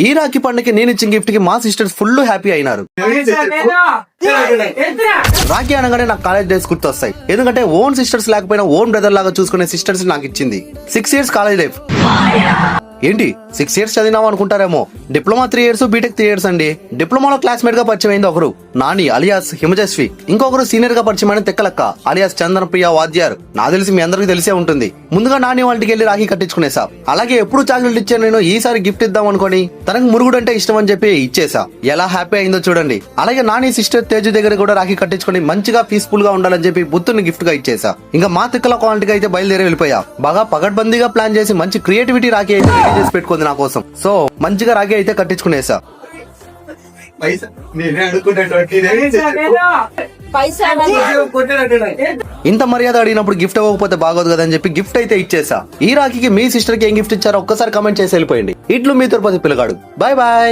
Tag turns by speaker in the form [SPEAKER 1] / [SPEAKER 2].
[SPEAKER 1] ఈ రాఖీ పండుగకి నేను ఇచ్చిన గిఫ్ట్కి మా సిస్టర్స్ ఫుల్ హ్యాపీ అయినారు. రాఖీ అనగానే నాకు కాలేజ్ డేస్ గుర్తొస్తాయి. ఎందుకంటే ఓన్ సిస్టర్స్ లేకపోయినా ఓన్ బ్రదర్ లాగా చూసుకునే సిస్టర్స్ నాకు ఇచ్చింది. సిక్స్ ఇయర్స్ కాలేజ్ లైఫ్ ఏంటి? సిక్స్ ఇయర్స్ చదివినాం అనుకుంటారేమో. Diploma three years B Tech three years అండి. డిప్లొమాలో క్లాస్మేట్గా పరిచయం అయింది ఒకరు నాని అలియాస్ హిమజస్వి ఇంకొకరు సీనియర్గా పరిచయమైన తెక్కలక్క అలియాస్ చందన ప్రియ వాద్యార్. నా తెలిసి మీ అందరికీ తెలిసే ఉంటుంది. ముందుగా నాని వాళ్ళకి వెళ్ళి రాఖీ కట్టించుకునేసా అలాగే ఎప్పుడు చాక్లెట్ ఇచ్చాను నేను ఈసారి గిఫ్ట్ ఇద్దాం అనుకొని తనకు మురుగుడు అంటే ఇష్టం అని చెప్పి ఇచ్చేసా. ఎలా హ్యాపీ అయిందో చూడండి. అలాగే నాని సిస్టర్ తేజు దగ్గర కూడా రాఖీ కట్టించుకుని మంచిగా పీస్ఫుల్గా ఉండాలని చెప్పి బుద్ధుని గిఫ్ట్గా ఇచ్చేసా. ఇంకా మా తిక్కల క్వాలిటీకి అయితే బయలుదేరి వెళ్ళిపోయా. బాగా పగడ్బందీగా ప్లాన్ చేసి మంచి క్రియేటివిటీ రాఖీ అయితే చేసి పెట్టుకుంది నా కోసం. సో మంచిగా రాఖీ అయితే కట్టించుకునేసా ఇంత మర్యాద అడిగినప్పుడు గిఫ్ట్ ఇవ్వకపోతే బాగోదు కదా అని చెప్పి గిఫ్ట్ అయితే ఇచ్చేసా. ఈ రాఖీకి మీ సిస్టర్కి ఏం గిఫ్ట్ ఇచ్చారో ఒక్కసారి కమెంట్ చేసి వెళ్ళిపోయింది ఇట్లు మీ తిరుపతి పిల్లగాడు బాయ్ బాయ్